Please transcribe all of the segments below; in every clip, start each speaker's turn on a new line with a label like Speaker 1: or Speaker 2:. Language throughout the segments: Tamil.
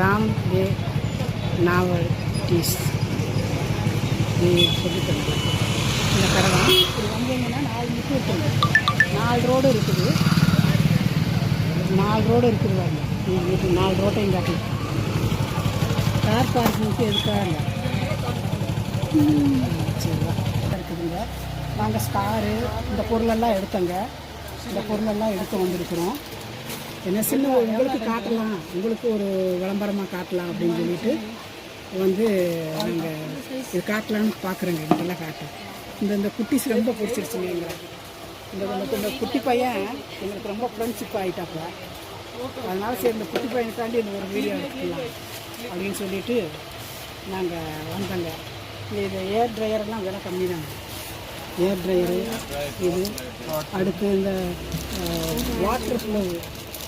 Speaker 1: ராம் டே நாவல் டீஸ் சொல்லி தருது இந்த கடை தான். இது வந்தீங்கன்னா நாலு முக்கு இருக்குங்க. நாலு ரோடு இருக்குது. நாலு ரோடு இருக்குது பாருங்க. எங்கள் வீட்டு நாலு ரோட்டையும் காட்டி கார் பார்க்கிங்க்கு எதுக்காக? இல்லை சரிவா. இருக்குதுங்க. நாங்கள் ஸ்டாரு இந்த பொருளெல்லாம் எடுத்தோங்க. இந்த பொருளெல்லாம் எடுத்து வந்திருக்கிறோம். என்ன சின்ன உங்களுக்கு காட்டலாம். உங்களுக்கு ஒரு விளம்பரமாக காட்டலாம் அப்படின்னு சொல்லிட்டு வந்து நாங்கள் இது காட்டலான்னு பார்க்குறோங்க இதெல்லாம் காட்டு. இந்த இந்த குட்டிஸ் ரொம்ப பிடிச்சிருச்சுங்க எங்களை இந்த இந்த- குட்டி பையன் எங்களுக்கு ரொம்ப ஃப்ரெண்ட்ஷிப் ஆகிட்டாப்பா அதனால் சரி இந்த குட்டி பையனுக்காண்டி இந்த ஒரு வீடியோ எடுத்துக்கலாம் அப்படின்னு சொல்லிட்டு நாங்கள் வந்தோங்க. இது ஏர் ட்ரையர்லாம் விலை கம்மி தாங்க ஏர் ட்ரையரு இது. அடுத்து இந்த வாட்டர் ஃப்ளோ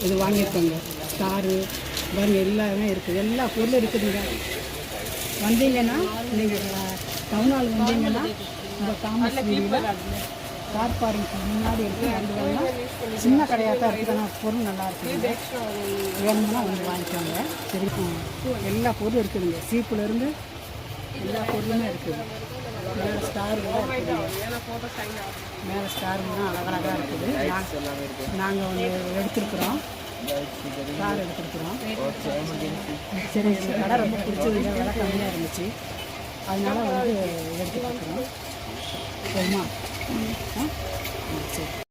Speaker 1: இது வாங்கியிருக்கோங்க. ஸ்டாரு பாருங்க எல்லாமே இருக்குது. எல்லா பொருளும் இருக்குதுங்க. வந்தீங்கன்னா நீங்கள் டவுன் ஹால் வந்தீங்கன்னா இந்த தாமஸ் வீடியில் கார் பார்க்கிங்க்கு முன்னாடி இருக்குது ரெண்டு சின்ன கடையாக தான் இருக்குது. ஆனால் பொருள் நல்லா இருக்குதுங்க வேணும்னா வந்து வாங்கிக்கோங்க. சரி எல்லா பொருளும் இருக்குதுங்க. சீப்புலேருந்து எல்லா பொருளுமே இருக்குது. மேலே ஸ்டார் மேலே ஸ்டாருலாம் அழகழகாக இருக்குது. நாங்கள் வந்து எடுத்துருக்குறோம். கார் எடுத்துருக்குறோம். சரி இந்த கடை ரொம்ப பிடிச்சது. விலை கம்மியாக இருந்துச்சு. அதனால வந்து எடுத்துருக்குறோம் சரிம்மா ஆ? ம், சரி.